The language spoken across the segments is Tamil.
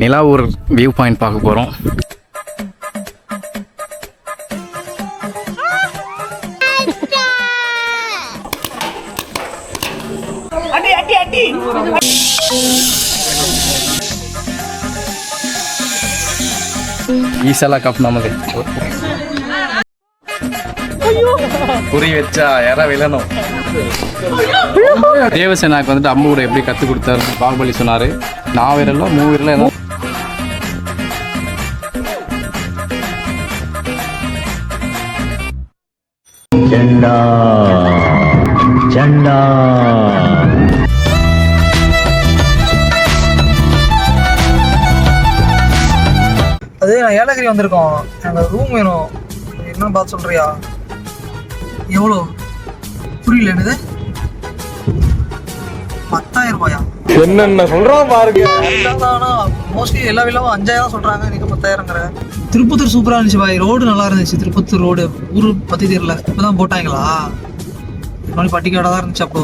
நிலாவூர் வியூ பாயிண்ட் பார்க்க போகிறோம் ஈசலா கப் நமக்கு குறி வச்சா யாரா விழணும் தேவசேனாக்கு வந்துட்டு அம்பு கூட எப்படி கற்றுக் கொடுத்தாரு? பாகுபலி சொன்னார். நான் விரலும் மூ விரலும் ஏதோ ஜெண்டா. ஜெண்டா. அது நான் ஏலகிரி வந்திருக்கோம். எனக்கு ரூம் வேணும். என்னன்னு பார்த்து சொல்றியா? எவ்வளோ? புரியல என்னது? பத்தாயிரம் ரூபாயா? என்னென்ன சொல்றான் பாருங்க. மோஸ்ட்லி எல்லா வில்லாவும் அஞ்சாயிரம் சொல்றாங்க. நீங்க பத்தாயிரங்கிற திருப்பத்தூர் சூப்பரா இருந்துச்சு பாய். ரோடு நல்லா இருந்துச்சு. திருப்பத்தூர் ரோடு. ஊரு பத்தி தெரியல. இப்பதான் போட்டாங்களா? முன்னாடி பட்டிக்காடா தான் இருந்துச்சு அப்போ.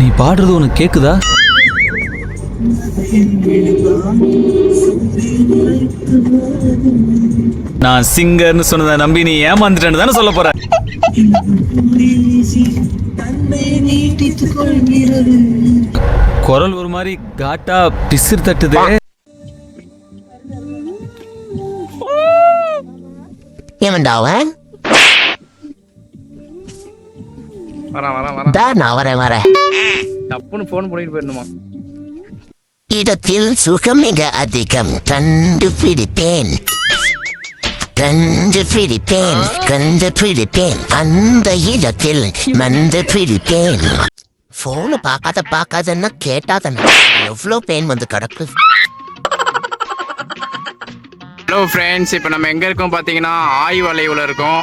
நீ பாடுறது உனக்கு கேக்குதா? நான் சிங்கர்னு சொன்னதை நம்பி நீ ஏமாந்துட்டேன்னு தானே சொல்ல போற? குரல் ஒரு மாதிரி காட்டா பிசிறு தட்டுதே. ஏமண்டா அவன்? நான் வரேன் வரேன். டப்புன்னு ஃபோன் பண்ணிட்டு போயிடணுமா? இடத்தில் சுகம் மிக அதிகம். கண்டுபிடிப்பேன். கண்டுபிடிப்பேன் கண்டுபிடிப்பேன் அந்த இடத்தில் மந்து பிடிப்பேன். போனை பார்க்காத பார்க்காதன்னா கேட்டாதன்னா எவ்வளோ பெயின் வந்து கிடக்கு? ஹலோ ஃப்ரெண்ட்ஸ் இப்போ நம்ம எங்கே இருக்கோம் பார்த்தீங்கன்னா ஆய்வலைவில் இருக்கோம்.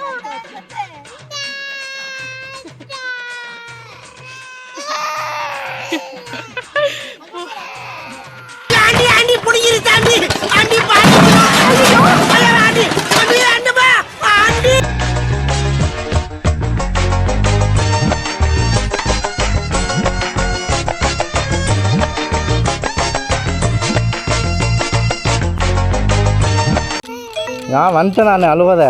வந்துட்டேன் நான் அழுவாத.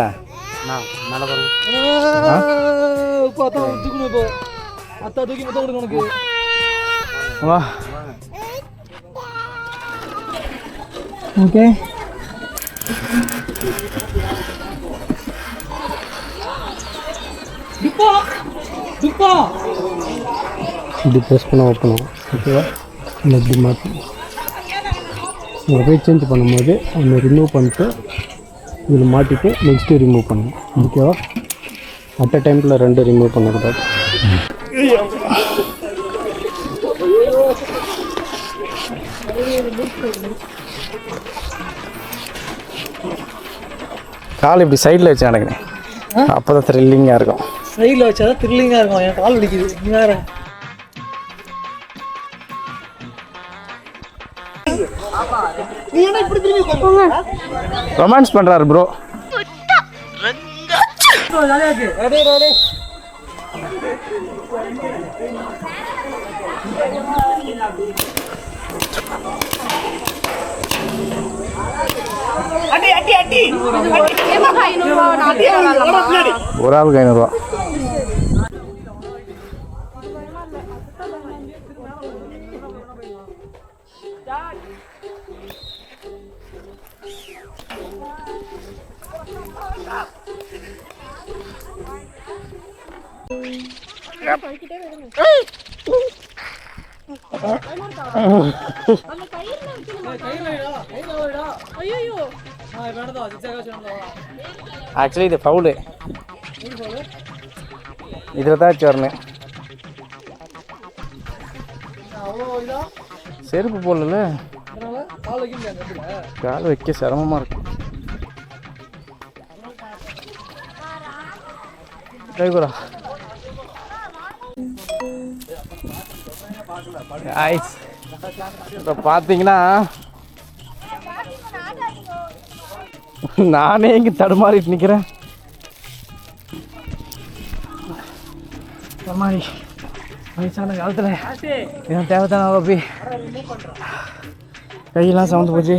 வா. ஓகே. இப்படி ப்ரெஸ் பண்ண ஓப்பனும் ஓகேவா இல்லை இப்படி மாற்றி உங்கள் போய் சேஞ்ச் பண்ணும்போது ஒன்று ரிமூவ் பண்ணிட்டு இதில் மாட்டிட்டு நெக்ஸ்ட்டு ரிமூவ் பண்ணணும் ஓகேவா அட் அ டைமில் ரெண்டு ரிமூவ் பண்ணக்கூடாது. கால் இப்படி சைடில் வச்சு நடக்கிறேன் அப்போ தான் த்ரில்லிங்காக இருக்கும். சைடில் வச்சாதான் த்ரில்லிங்காக இருக்கும். என் கால் வலிக்குது. வேற. ரொமான்ஸ் பண்ணுறாரு ப்ரோ ஒரு ஆளுக்கு ஐநூறுரூவா ஐயோ ஆக்சுவலி இது ஃபவுலு இதில் தான் வச்சு வரணும். செருப்பு போடல கால் வைக்க சிரமமாக இருக்கும் இப்போ பார்த்தீங்கன்னா நானே இங்கே தடுமாறிட்டு நிற்கிறேன் தடுமாறி வயசான காலத்தில் இதான் தேவைத்தான போய் கையெல்லாம் சவுந்து போச்சு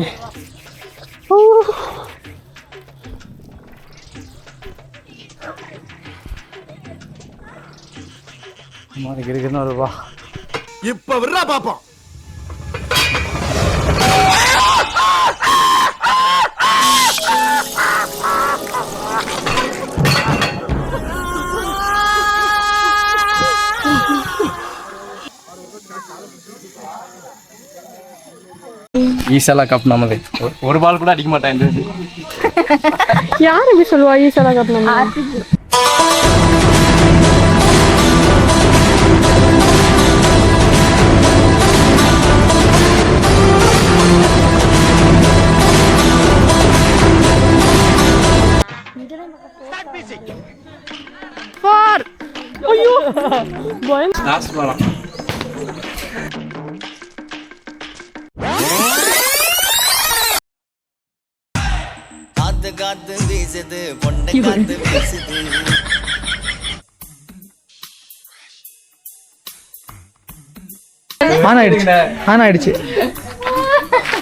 எனக்கு இருக்குன்னு வருவா இப்ப விடுறா பாப்போம். ஈஸாலா கப் நமது ஒரு- பால் கூட அடிக்க மாட்டேன். யார் இப்படி சொல்லுவா ஈஸியாக கட்டணும் ஃபார் பயம் லாஸ்ட் பாலா காத்து காத்து வீசுது பொண்டை காத்து வீசுது. ஆன் ஆயிடுச்சு. ஆன் ஆயிடுச்சு.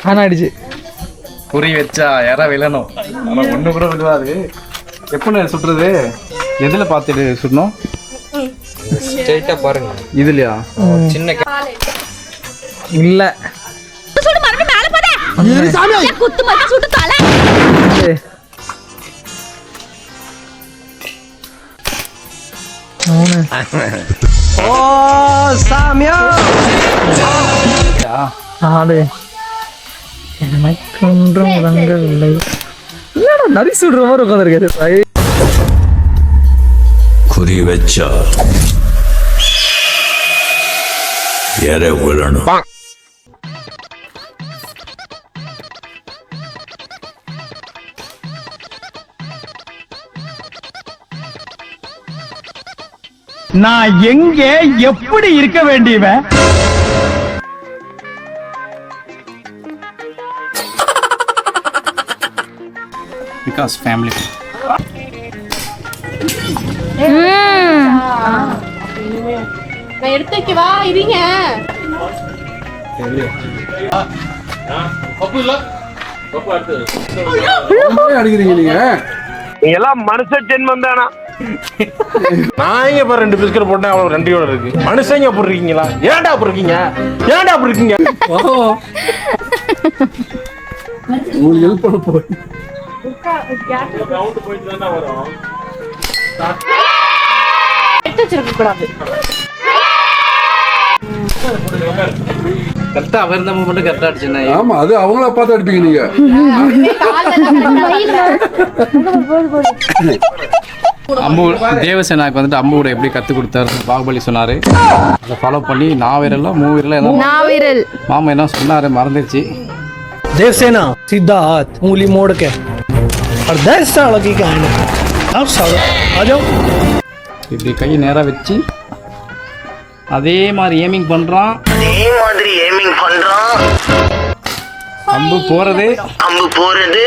ஆன் ஆயிடுச்சு. குறி வச்சா யாரா விழணும்? ஆனால் ஒன்று கூட விழுவாது. எப்படி சுட்டுறது? எதில் பார்த்துட்டு சுடணும்? ஸ்ட்ரைட்டா பாருங்க. இதுலையா? சின்ன இல்ல. சுடு மறுபடியும் மேல போதே. குத்து மத்தி சுட்டு தலை. ஓ சாமியா. ஆடு. எனக்கொன்றும் விளங்கவில்லை என்னடா நரி சுடுற மாதிரி உட்காந்துருக்காரு? குறி வச்சா எற விழணும் நான் எங்க எப்படி இருக்க வேண்டியவன்? பிகாஸ் ஃபேமிலி நான் எடுத்து வைக்கவா இருங்க அடிக்கிறீங்க நீங்க. நீங்க எல்லாம் மனுஷ ஜென்மம் தானா? நான் இங்க பாரு ரெண்டு பிஸ்கட் போட்டேன் அவ்வளவு ரெண்டையோட இருக்கு. மனுஷங்க அப்படி இருக்கீங்களா? ஏன்டா அப்படி இருக்கீங்க? ஏன்டா அப்படி இருக்கீங்க? உங்களுக்கு ஹெல்ப் பண்ண போய் எடுத்து வச்சிருக்க கூடாது. கரெக்டாக அவர் இருந்தால் மட்டும் கரெக்டாக அடிச்சுண்ணா ஆமா அது அவங்கள பார்த்து அடிப்பீங்க நீங்க அம்பு தேவசேனாக்கு வந்துட்டு அம்பு கூட எப்படி கற்றுக் கொடுத்தாரு பாகுபலி சொன்னார் அதை ஃபாலோ பண்ணி நாவீரெல்லாம் மூவீரெல்லாம் என்ன நாவிரல் மாமா என்ன சொன்னார் மறந்துருச்சு देवसेना सीधा हाथ उंगली मोड़ के और दस साल की कहानी आप साल आ जाओ இப்படி கை நேராக வச்சு அதே மாதிரி ஏமிங் பண்ணுறான் அதே மாதிரி ஏமிங் பண்றான். அம்பு போகிறது அம்பு போறது.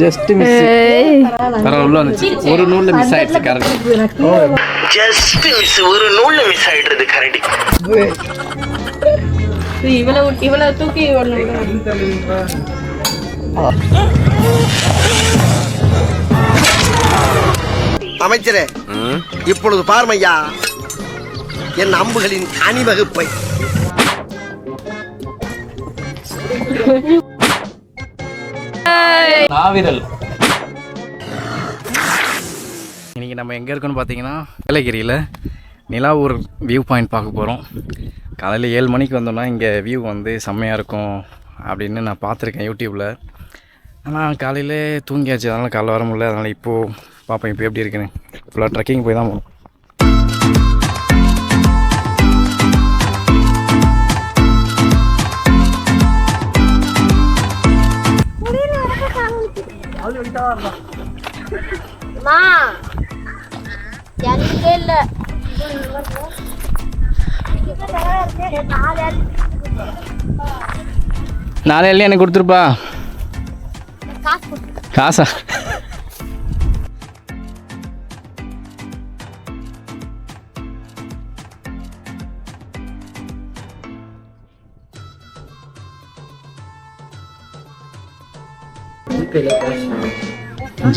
ஜஸ்ட் மிஸ் பரவாயில்ல உள்ள வந்துச்சு. ஒரு நூலில் மிஸ் ஆயிடுச்சு கரெக்ட் ஜஸ்ட் மிஸ் ஒரு நூல்ல மிஸ் ஆயிடுறது கரடி இவ்வளவு இவ்வளவு தூக்கி அமைச்சரே இப்பொழுது பார்மையா என் அம்புகளின் அணிவகுப்பை நாவிரல் இன்னைக்கு நம்ம எங்கே இருக்கோம்னு பார்த்தீங்கன்னா ஏலகிரியில் நிலாவூர் வியூ பாயிண்ட் பார்க்க போகிறோம் காலையில் ஏழு மணிக்கு வந்தோம்னா இங்கே வியூ வந்து செம்மையாக இருக்கும் அப்படின்னு நான் பார்த்துருக்கேன் யூடியூப்பில் ஆனால் காலையிலே தூங்கியாச்சு. அதனால் காலைல வர முடியல. அதனால் இப்போது பார்ப்போம் இப்போ எப்படி இருக்குன்னு. ஃபுல்லாக ட்ரெக்கிங் போய் தான் போகணும். எல்லாம் எனக்கு கொடுத்துருப்பா. காசு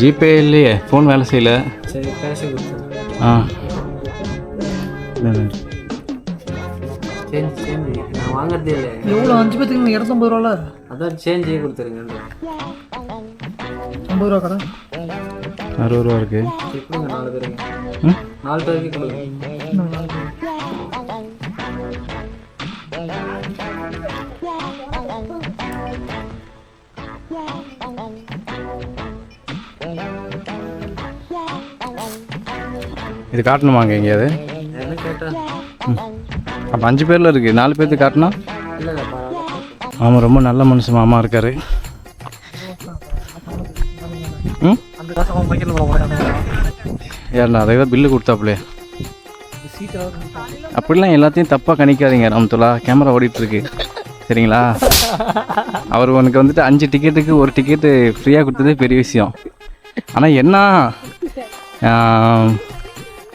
ஜிபே இல்லையே ஃபோன் வேலை செய்யல. சரி கொடுத்து ஆ. சேஞ்ச் சேஞ்ச் நான் வாங்குறதே இல்லை. எவ்வளோ அஞ்சு பேத்துக்கு இரநூத்தம்பது ரூபால? அதான் சேஞ்சே கொடுத்துருங்க. ஐம்பது ரூபா கடை. அறுபது ரூபா இருக்குது கொடுங்க நாலு பேருக்கு. நாலு பேருக்கு கொடுங்க. இது காட்டணுமாங்க எங்கேயாவது? அப்போ அஞ்சு பேரில் இருக்குது நாலு பேர்த்து காட்டினா? ஆமாம் ரொம்ப நல்ல மனுஷன் மாமா இருக்கார். ம்? யார் அதை பில்லு கொடுத்தாப்புலே அப்படிலாம் எல்லாத்தையும் தப்பாக கணிக்காதீங்க ராமத்துலா கேமரா ஓடிட்டுருக்கு. சரிங்களா? அவர் உனக்கு வந்துட்டு அஞ்சு டிக்கெட்டுக்கு ஒரு டிக்கெட்டு ஃப்ரீயாக கொடுத்ததே பெரிய விஷயம். ஆனால் என்ன?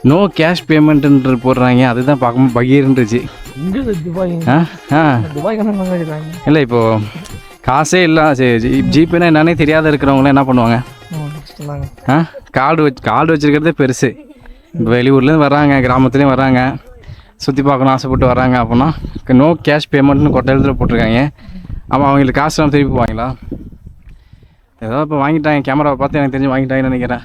நோ கேஷ் பேமெண்ட்டுன்ற போடுறாங்க. அதுதான் பார்க்கும்போது பகீர்ன்றுச்சு இல்லை இப்போது காசே இல்லை. ஜிபேனா என்னன்னே தெரியாத இருக்கிறவங்களாம் என்ன பண்ணுவாங்க? ஆ கார்டு வச்சு கார்டு வச்சுருக்கிறதே பெருசு. இப்போ வெளியூர்லேருந்து வராங்க கிராமத்துலேயும் வராங்க. சுற்றி பார்க்கணும் ஆசைப்பட்டு வராங்க அப்படின்னா நோ கேஷ் பேமெண்ட்னு கொட்டை எழுத்துல போட்டிருக்காங்க. ஆமாம் அவங்களுக்கு காசுலாம் திருப்பி போவாங்களா? ஏதோ இப்போ வாங்கிட்டாங்க கேமராவை பார்த்து எனக்கு தெரிஞ்சு வாங்கிட்டாங்கன்னு நினைக்கிறேன்.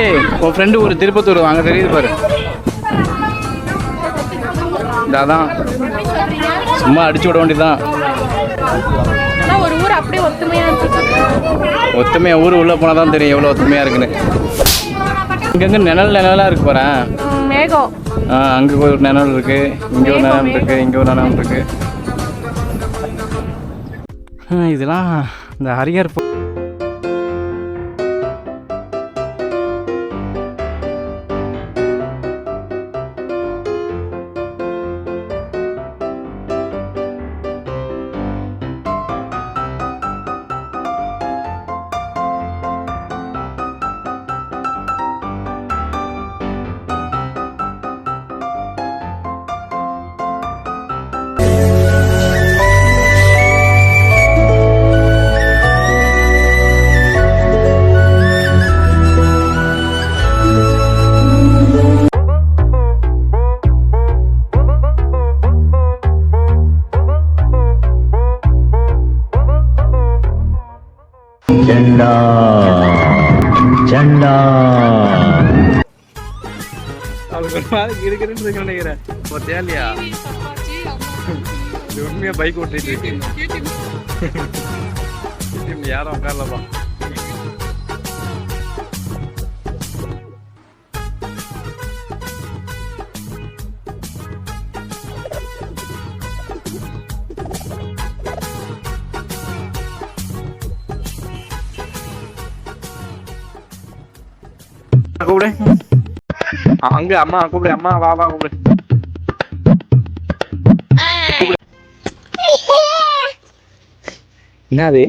ஏய் உன் ஃப்ரெண்டு ஒரு திருப்பத்தூர் அங்கே தெரியுது பாரு. அதான் சும்மா அடிச்சு விட வேண்டியதுதான். ஒரு ஊர் அப்படியே ஒத்துமையா இருக்கு ஒத்துமையா ஊர் உள்ளே போனால் தான் தெரியும் எவ்வளோ ஒத்துமையாக இருக்குன்னு. இங்கேருந்து நிழல் நிழலாக இருக்கு போகிறேன் மேகம். அங்கே ஒரு நிழல் இருக்கு இங்கே ஒரு நிழல் இருக்கு இங்கே ஒரு நிழல் இருக்கு. ஆ, இதெல்லாம் இந்த ஹரிஹர் ஒரு மாதிரி இருக்குன்னு இருக்கு நினைக்கிறேன் இது உண்மையா பைக் ஓட்டிட்டு இருக்கு யாரும் உட்காரலப்பா. கூப்பிடு. அங்க அம்மா கூப்பிடு. அம்மா வா வா கூப்பிடு. என்னது?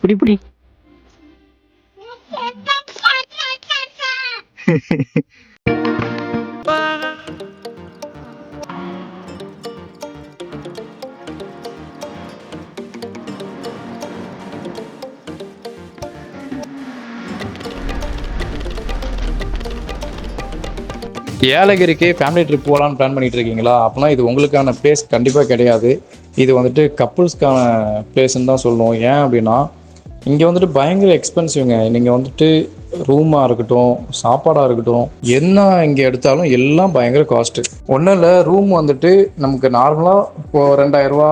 புடி புடி. ஏலகிரிக்கு ஃபேமிலி ட்ரிப் போகலான்னு பிளான் பண்ணிட்டு இருக்கீங்களா அப்படின்னா இது உங்களுக்கான பிளேஸ் கண்டிப்பாக கிடையாது. இது வந்துட்டு கப்புள்ஸ்க்கான பிளேஸ்ன்னு தான் சொல்லணும் ஏன் அப்படின்னா இங்கே வந்துட்டு பயங்கர எக்ஸ்பென்சிவ்ங்க நீங்கள் வந்துட்டு ரூமாக இருக்கட்டும் சாப்பாடாக இருக்கட்டும் என்ன இங்கே எடுத்தாலும் எல்லாம் பயங்கர காஸ்ட்டு ஒன்றும் இல்லை ரூம் வந்துட்டு நமக்கு நார்மலாக இப்போது ரெண்டாயிரரூவா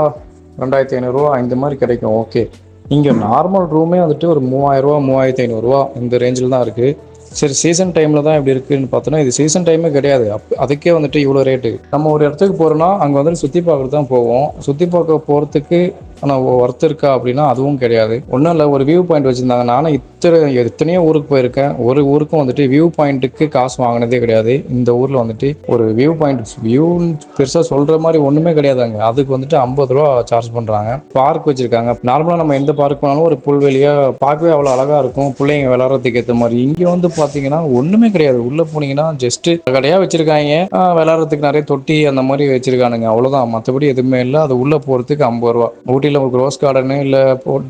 ரெண்டாயிரத்தி ஐநூறுரூவா இந்த மாதிரி கிடைக்கும். ஓகே இங்கே நார்மல் ரூமே வந்துட்டு ஒரு மூவாயிரரூவா மூவாயிரத்தி ஐநூறுரூவா இந்த ரேஞ்சில் தான் இருக்குது சரி சீசன் டைமில் தான் இப்படி இருக்குன்னு பார்த்தோன்னா இது சீசன் டைமே கிடையாது. அப் அதுக்கே வந்துட்டு இவ்வளோ ரேட்டு நம்ம ஒரு இடத்துக்கு போகிறோன்னா அங்கே வந்துட்டு சுற்றி பார்க்குறது தான் போவோம். சுற்றி பார்க்க போகிறதுக்கு ஆனால் ஒர்த் இருக்கா அப்படின்னா அதுவும் கிடையாது. ஒன்றும் இல்லை ஒரு வியூ பாயிண்ட் வச்சுருந்தாங்க. நானும் இத்தனை எத்தனையோ ஊருக்கு போயிருக்கேன். ஒரு ஊருக்கும் வந்துட்டு வியூ பாயிண்ட்டுக்கு காசு வாங்கினதே கிடையாது. இந்த ஊரில் வந்துட்டு ஒரு வியூ பாயிண்ட் வியூன்னு பெருசாக சொல்கிற மாதிரி ஒன்றுமே கிடையாதுங்க அதுக்கு வந்துட்டு ஐம்பது ரூபா சார்ஜ் பண்ணுறாங்க பார்க் வச்சுருக்காங்க. நார்மலாக நம்ம எந்த பார்க் போனாலும் ஒரு புல்வெளியாக பார்க்கவே அவ்வளோ அழகாக இருக்கும். பிள்ளைங்க விளாட்றதுக்கு ஏற்ற மாதிரி. இங்கே வந்து பார்த்தீங்கன்னா ஒன்றுமே கிடையாது. உள்ளே போனீங்கன்னா ஜஸ்ட்டு கடையாக வச்சுருக்காங்க. விளாட்றதுக்கு நிறைய தொட்டி அந்த மாதிரி வச்சுருக்கானுங்க. அவ்வளோதான் மற்றபடி எதுவுமே இல்லை. அது உள்ளே போகிறதுக்கு ஐம்பது ரூபா. ஊட்டியில் ஒரு ரோஸ் கார்டனு இல்லை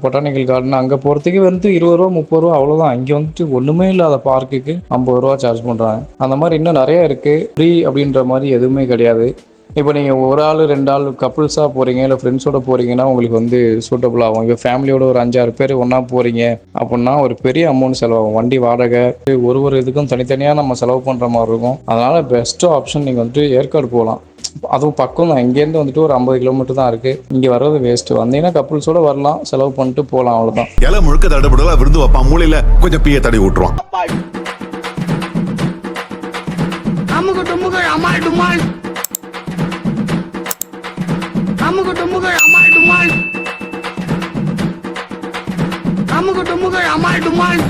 பொட்டானிக்கல் கார்டன் அங்கே போகிறதுக்கு வந்து இருபது ரூபா முப்பது ரூபா அவ்வளோதான் இங்கே வந்துட்டு ஒன்றுமே இல்லாத பார்க்குக்கு ஐம்பது ரூபா சார்ஜ் பண்ணுறாங்க அந்த மாதிரி இன்னும் நிறைய இருக்குது ஃப்ரீ அப்படின்ற மாதிரி எதுவுமே கிடையாது. இப்போ நீங்கள் ஒரு ஆள் ரெண்டு ஆள் கப்புள்ஸாக போகிறீங்க இல்லை ஃப்ரெண்ட்ஸோட போகிறீங்கன்னா உங்களுக்கு வந்து சூட்டபுள் ஆகும். இப்போ ஃபேமிலியோட ஒரு அஞ்சாறு பேர் ஒன்றா போகிறீங்க அப்படின்னா ஒரு பெரிய அமௌண்ட் செலவாகும். வண்டி வாடகை ஒரு ஒரு இதுக்கும் தனித்தனியாக நம்ம செலவு பண்ணுற மாதிரி இருக்கும். அதனால் பெஸ்ட்டு ஆப்ஷன் நீங்கள் வந்துட்டு ஏற்காடு போகலாம். அதுவும் பக்கம் தான். இங்கேருந்து வந்துட்டு ஒரு ஐம்பது கிலோமீட்டர் தான் இருக்குது இங்கே வர்றது வேஸ்ட்டு வந்தீங்கன்னா கப்புள்ஸோட வரலாம். செலவு பண்ணிட்டு போகலாம் அவ்வளோதான் இலை முழுக்க தடபடலாம் விருந்து வைப்பான். மூலையில கொஞ்சம் பீய தடவி விட்டுருவான். அமுகு டுமுகு அமால் டுமால் அமுகு டுமுகு அமால் டுமால்.